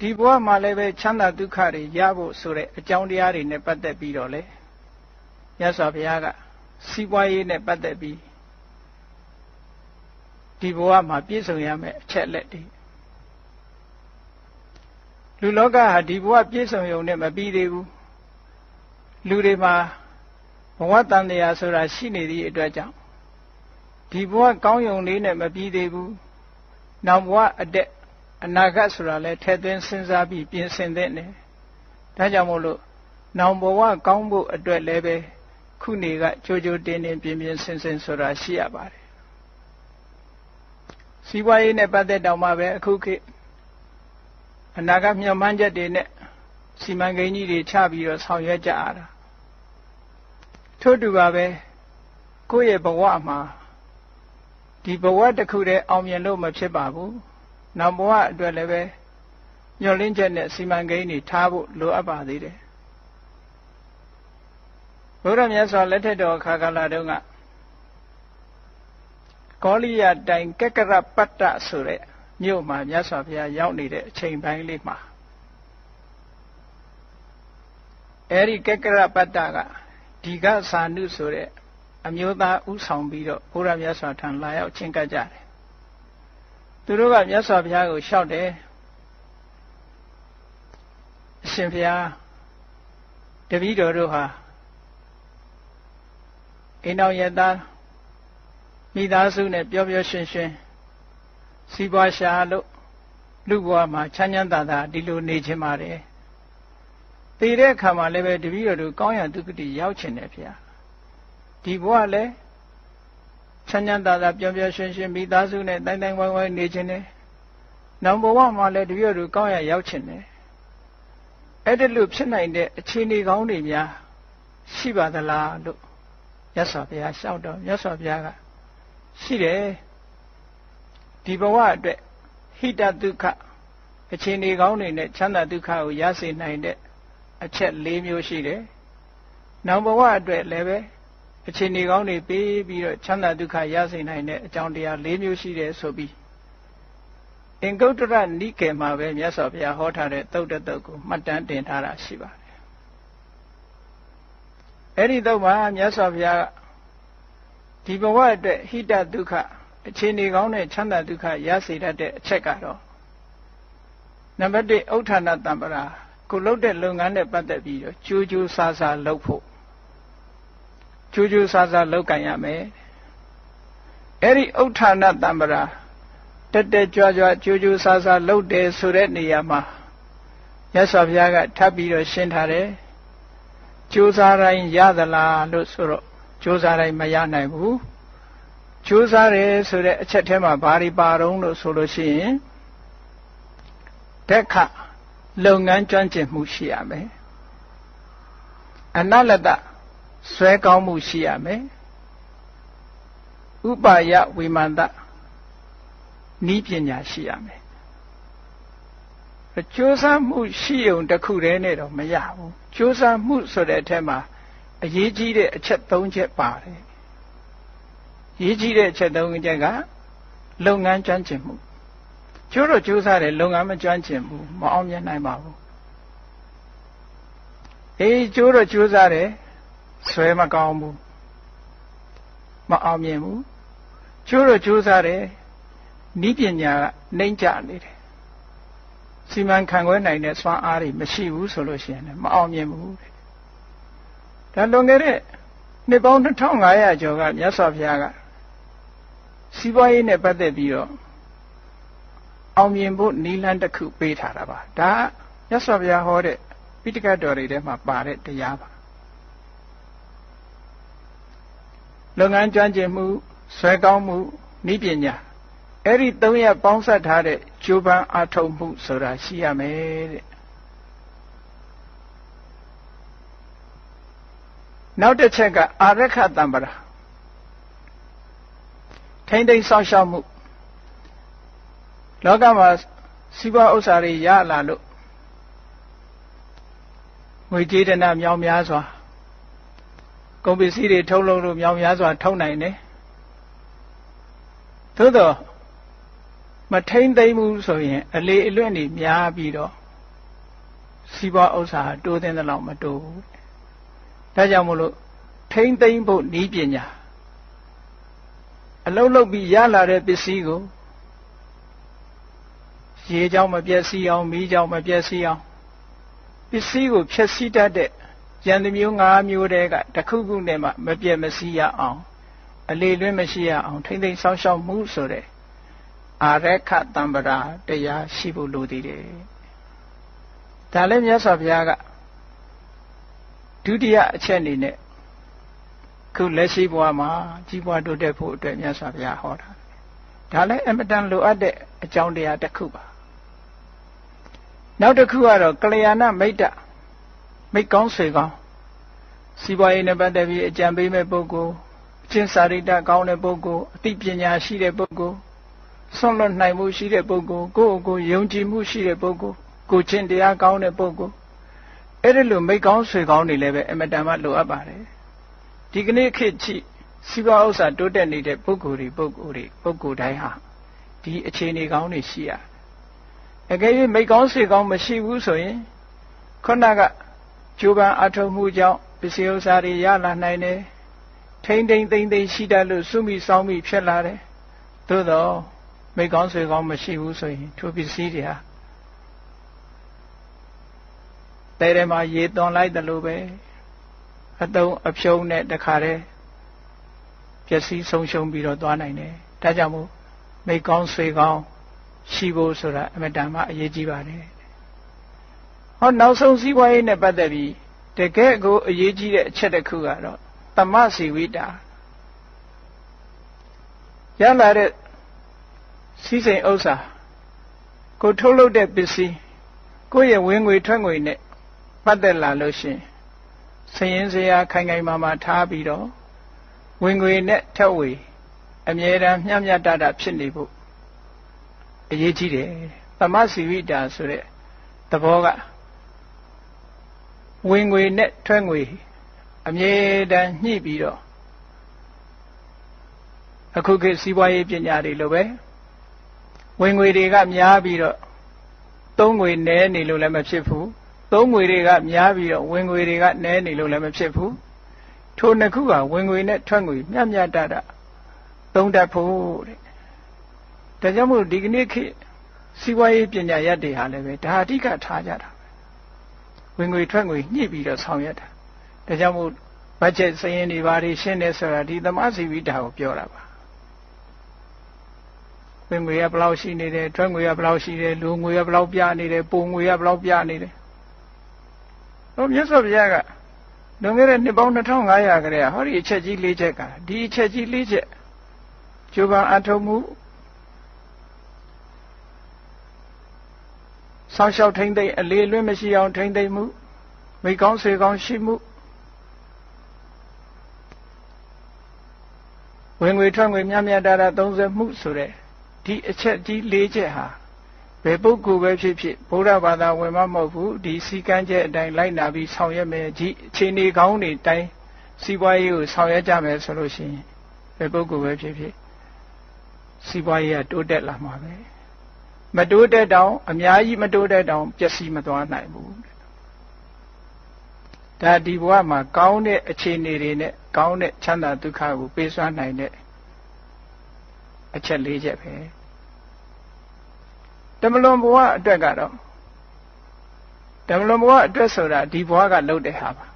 ဒီဘဝမှာလည်းပဲချမ်းသာဒုက္ခတွေရဖို့ဆိုတဲ့အကြောင်းတရားတွေနဲ့ပတ်သက်ပြီးတော့လေမြတ်စွာဘုရားကစီးပွားရေးနဲ့ပတ်သက်ပြီးဒီဘဝမှာပြည့်စုံရမယ့်အချက်လက်တွေလူလောကဟာဒီဘဝပြည့်စုံရုံနဲ့မပြီးသေးဘူးလူတွေမှာဘဝတန်တရားဆိုတာရှိနေသည့်အတွက်ကြောင့်ဒီဘဝကောင်းယုံလေးနဲ့မပြီးသေးဘူးနောက်ဘဝအတက် အနာဂတ်ဆိုတာလဲထဲသွင်းစဉ်းစားပြီးပြင်ဆင်သင့်တယ်ဒါကြောင့်မို့လို့နောင်ဘဝကောင်းဖို့အတွက်လည်းပဲခုနေကကြိုးကြိုးတင်းတင်းပြင်းပြင်းဆင်ဆင်ဆိုတာရှိရပါတယ်စီးပွားရေးနဲ့ပတ်သက်တော့မှပဲအခုခေတ်အနာဂတ်မျှော်မှန်းချက်တွေနဲ့စီမံကိန်းကြီးတွေချပြီးတော့ဆောင်ရွက်ကြရတာထို့တူပါပဲကိုယ့်ရဲ့ဘဝမှာဒီဘဝတစ်ခုတည်းအောင်မြင်လို့မဖြစ်ပါဘူး နောက်ဘဝအတွက်လည်းပဲညှော်လင့်ချက်နဲ့စီမံကိန်းတွေထားဖို့လိုအပ်ပါသေးတယ်ဘုရားမြတ်စွာလက်ထက်တော်ခါကာလတုန်းကကောလိယတိုင်ကက်ကရပတ္တဆိုတဲ့မြို့မှာမြတ်စွာဘုရားရောက်နေတဲ့အချိန်ပိုင်းလေးမှာအဲဒီကက်ကရပတ္တကဒီကသာနုဆိုတဲ့အမျိုးသားဥဆောင်ပြီးတော့ဘုရားမြတ်စွာထံလာရောက်ချင်းကပ်ကြတယ် သူတို့ကမြတ်စွာဘုရားကိုလျှောက်တယ်အရှင်ဘုရားတပည့်တော်တို့ဟာအိမ်တော်ရသားမိသားစုနဲ့ပျော်ပျော်ရွှင်ရွှင်စီးပွားရှာလို့လူဘဝမှာချမ်းချမ်းသာသာဒီလိုနေခြင်းပါတယ်။သိတဲ့အခါမှာလည်းပဲတပည့်တော်တို့ကောင်းရန်ဒုက္ခတိရောက်ခြင်းတယ်ဗျာ။ဒီဘဝလည်း ချမ်းချမ်းသာသာပျော်ပျော်ရွှင်ရွှင်မိသားစုနဲ့တိုင်းတိုင်းဝိုင်းဝိုင်းနေခြင်းတယ်။နောက်ဘဝမှာလည်းတပည့်တော်တို့ကောင်းရရောက်ခြင်းတယ်။အဲ့ဒီလိုဖြစ်နိုင်တဲ့အခြေအနေကောင်းတွေများရှိပါသလားလို့မြတ်စွာဘုရားရှောက်တော်မြတ်စွာဘုရားကရှိတယ်ဒီဘဝအတွက်ဟိတဒုက္ခအခြေအနေကောင်းတွေနဲ့ချမ်းသာဒုက္ခကိုရစေနိုင်တဲ့အချက်၄မျိုးရှိတယ်။နောက်ဘဝအတွက်လည်းပဲ အခြေအနေကောင်းတွေပေးပြီးတော့ချမ်းသာဒုက္ခရစေနိုင်တဲ့အကြောင်းတရား၄မျိုးရှိတယ်ဆိုပြီးအင်္ဂုတ္တရနိကေမှာပဲမြတ်စွာဘုရားဟောထားတဲ့သုတ်တတုတ်ကိုမှတ်တမ်းတင်ထားတာရှိပါတယ်။အဲ့ဒီတော့မှမြတ်စွာဘုရားဒီဘဝအတွက်ဟိတဒုက္ခအခြေအနေကောင်းတဲ့ချမ်းသာဒုက္ခရစေတတ်တဲ့အချက်ကတော့နံပါတ်1ဥဋ္ဌာဏတံပရာကိုလုပ်တဲ့လုပ်ငန်းနဲ့ပတ်သက်ပြီးတော့ကြိုးကြိုးစားစားလုပ်ဖို့ ကြိုးကြိုးစားစားလုပ်ကင်ရမယ်အဲ့ဒီဥဋ္ဌာဏတံပရာတက်တက်ကြွကြွကြိုးကြိုးစားစားလုပ်တယ်ဆိုတဲ့နေရာမှာရသော်ဘုရားကထပ်ပြီးတော့ရှင်းထားတယ်ကြိုးစားတိုင်းရသလားလို့ဆိုတော့ကြိုးစားတိုင်းမရနိုင်ဘူးကြိုးစားတယ်ဆိုတဲ့အချက်ထဲမှာဘာတွေပါတော့လို့ဆိုလို့ရှိရင်တက်ခလုပ်ငန်းကျွမ်းကျင်မှုရှိရမယ်အနလတ ဆွဲကောင်းမှုရှိရမယ်ဥပါယဝိမာန်တနီးပညာရှိရမယ်ကြိုးစားမှုရှိုံတစ်ခုတည်းနဲ့တော့မရဘူးကြိုးစားမှုဆိုတဲ့အထက်မှာအရေးကြီးတဲ့အချက်၃ချက်ပါတယ်ရေးကြီးတဲ့အချက်၃ချက်ကလုပ်ငန်းကျွမ်းကျင်မှုကျိုးတော့ကြိုးစားတယ်လုပ်ငန်းမကျွမ်းကျင်ဘူးမအောင်မြင်နိုင်ပါဘူးအေးကျိုးတော့ကြိုးစားတယ် ဆွဲမကောင်းဘူးမအောင်မြင်ဘူးကျိုးတော့ကြိုးစားတယ်ဤပညာကနှိမ့်ကြနေတယ်စီမံခန့်ခွဲနိုင်တဲ့စွမ်းအားတွေမရှိဘူးဆိုလို့ရှိရင်လည်းမအောင်မြင်ဘူးတဲ့ဒါလွန်ခဲ့တဲ့နှစ်ပေါင်း2500ကျော်ကမြတ်စွာဘုရားကစီးပွားရေးနဲ့ပတ်သက်ပြီးတော့အောင်မြင်ဖို့နီလန်းတစ်ခုပေးထားတာပါဒါမြတ်စွာဘုရားဟောတဲ့ပိဋကတ်တော်တွေထဲမှာပါတဲ့တရားပါ လုပ်ငန်းကျွမ်းကျင်မှုဆွဲကောင်းမှုဤပညာအဲ့ဒီသုံးရပေါင်းစပ်ထားတဲ့ဂျိုးပန်းအာထုံမှုဆိုတာရှိရမယ်တဲ့နောက်တစ်ချက်ကအာရခတံပရာထိမ့်သိမ့်ဆောက်ရှောက်မှုလောကမှာစီးပွားဥစ္စာတွေရလာလို့ငွေကြေးတနာမြောင်များစွာ ကုန်ပစ္စည်းတွေထုတ်လုပ်လို့မြောင်များစွာထုတ်နိုင်တယ်သို့တော့မထိမ့်သိမ့်မှုဆိုရင် အလေအလွင့်တွေများပြီးတော့စီးပွားဥစ္စာတိုးတဲ့လောက်မတိုးဘူးဒါကြောင့်မို့လို့ထိမ့်သိမ့်ဖို့ဤပညာအလုံးလုံးပြီးရလာတဲ့ပစ္စည်းကိုရေကြောင့်မပြည့်စည်အောင်မီးကြောင့်မပြည့်စည်အောင်ပစ္စည်းကိုဖျက်ဆီးတတ်တဲ့ ယန္တမျိုး၅မျိုးတည်းကတစ်ခုခုနဲ့မှမပြည့်မစည်းရအောင်အလေလွင့်မရှိရအောင်ထိမ့်သိမ့်ဆောင်းရှောက်မှုဆိုတဲ့အာရခတံပရာတရားရှိဖို့လိုသေးတယ်ဒါလည်းမြတ်စွာဘုရားကဒုတိယအချက်အနေနဲ့ခုလက်ရှိဘဝမှာကြီးပွားတိုးတက်ဖို့အတွက်မြတ်စွာဘုရားဟောတာဒါလည်းအမတန်လိုအပ်တဲ့အကြောင်းတရားတစ်ခုပါနောက်တစ်ခုကတော့ကလျာဏမိတ်တ မိတ်ကောင်းဆွေကောင်းစီးပွားရေးနဲ့ပတ်သက်ပြီးအကြံပေးမဲ့ပုဂ္ဂိုလ်အချင်းစာရိတ္တကောင်းတဲ့ပုဂ္ဂိုလ်အသိပညာရှိတဲ့ပုဂ္ဂိုလ်ဆွန့်လွတ်နိုင်မှုရှိတဲ့ပုဂ္ဂိုလ်ကိုယ့်ကိုယ်ယုံကြည်မှုရှိတဲ့ပုဂ္ဂိုလ်ကိုချင်းတရားကောင်းတဲ့ပုဂ္ဂိုလ်အဲ့ဒီလိုမိတ်ကောင်းဆွေကောင်းတွေလည်းပဲအမတန်မှလိုအပ်ပါတယ်ဒီကနေ့ခေတ်ချိစီးပွားဥစ္စာတိုးတက်နေတဲ့ပုဂ္ဂိုလ်တွေပုဂ္ဂိုလ်တွေပုဂ္ဂိုလ်တိုင်းဟာဒီအခြေအနေကောင်းတွေရှိရအကယ်၍မိတ်ကောင်းဆွေကောင်းမရှိဘူးဆိုရင်ခုနက ကြိုးပမ်းအထောက်မှုကြောင့်ပစ္စည်းဥစ္စာတွေရလာနိုင်တယ်ထိမ့်ထိမ့်သိမ့်သိမ့်ရှိတတ်လို့စုမိစောင်းမိဖြစ်လာတယ်သို့တော့မိတ်ကောင်းဆွေကောင်းမရှိဘူးဆိုရင်ထိုပစ္စည်းတွေဟာတဲထဲမှာရေသွန်လိုက်တယ်လို့ပဲအတုံးအဖြုံးနဲ့တခါတည်းပျက်စီးဆုံးရှုံးပြီးတော့သွားနိုင်တယ်ဒါကြောင့်မို့မိကောင်းဆွေကောင်းရှိဖို့ဆိုတာအမတန်မှအရေးကြီးပါတယ် ဟောနောက်ဆုံးစည်းဝါးရေးနဲ့ပတ်သက်ပြီးတကယ်ကိုအရေးကြီးတဲ့အချက်တစ်ခုကတော့တမစီဝိတာရလာတဲ့စီးစိမ်ဥစ္စာကိုထုတ်လုပ်တဲ့ပစ္စည်းကိုယ့်ရဲ့ဝင်ငွေထွက်ငွေနဲ့ပတ်သက်လာလို့ရှင်စရင်စရာခိုင်ခိုင်မာမာထားပြီးတော့ဝင်ငွေနဲ့ထက်ဝေအမြဲတမ်းမျှမျှတတဖြစ်နေဖို့အရေးကြီးတယ်သမစီဝိတာဆိုတဲ့သဘောက ဝင်ငွေနဲ့ထွက်ငွေအမြဲတမ်းညှိပြီးတော့အခုခေတ်စီးပွားရေးပညာတွေလိုပဲဝင်ငွေတွေကများပြီးတော့သုံးငွေနည်းနေလို့လည်းမဖြစ်ဘူးသုံးငွေတွေကများပြီးတော့ဝင်ငွေတွေကနည်းနေလို့လည်းမဖြစ်ဘူးထိုနှစ်ခုကဝင်ငွေနဲ့ထွက်ငွေမျှမျှတတသုံးတတ်ဖို့တဲ့ဒါကြောင့်မို့ဒီကနေ့ခေတ်စီးပွားရေးပညာရပ်တွေဟာလည်းပဲဒါအဓိကထားကြတာ ဝင်ငွေထွက်ငွေညှိပြီးတော့ဆောင်ရွက်တာဒါကြောင့်မို့ဘတ်ဂျက်စရင်းတွေဘာတွေရှင်းနေဆိုတာဒီသမားစီဝိတာကိုပြောတာပါဝင်ငွေကဘယ်လောက်ရှိနေတယ်ထွက်ငွေကဘယ်လောက်ရှိတယ်လူငွေကဘယ်လောက်ပြနေတယ်ပုံငွေကဘယ်လောက်ပြနေတယ်ဟောမြတ်စွာဘုရားကလွန်ခဲ့တဲ့နှစ်ပေါင်း2500ခရဲဟောဒီအချက်ကြီး၄ချက်ကဒီအချက်ကြီး၄ချက်ကျိုးပန်းအထုံမှု ဆောင်းလျှောက်ထိမ့်သိမ့်အလေးလွင့်မရှိအောင်ထိမ့်သိမ့်မှုမိကောင်းဆွေကောင်းရှိမှုဝင်ငွေထွက်ငွေမြတ်မြတ်တာတာသုံးစမှုဆိုတဲ့ဒီအချက်ကြီး၄ချက်ဟာဘယ်ပုဂ္ဂိုလ်ပဲဖြစ်ဖြစ်ဗုဒ္ဓဘာသာဝင်မမဟုတ်ဘူးဒီစီကံချက်အတိုင်းလိုက်နာပြီးဆောင်ရွက်မယ်ဒီအခြေအနေကောင်းတွေတိုင်းစီးပွားရေးကိုဆောင်ရွက်ကြမယ်ဆိုလို့ရှိရင်ဘယ်ပုဂ္ဂိုလ်ပဲဖြစ်ဖြစ်စီးပွားရေးကတိုးတက်လာမှာပဲ မတိုးတက်တောင်အများကြီးမတိုးတက်တောင်ပျက်စီးမသွားနိုင်ဘူးဒါဒီဘဝမှာကောင်းတဲ့အခြေအနေတွေနဲ့ကောင်းတဲ့ချမ်းသာဒုက္ခကိုပေးစွမ်းနိုင်တဲ့အချက်၄ချက်ပဲတမလွန်ဘဝအတွက်ကတော့တမလွန်ဘဝအတွက်ဆိုတာဒီဘဝကလုပ်တဲ့ဟာပါ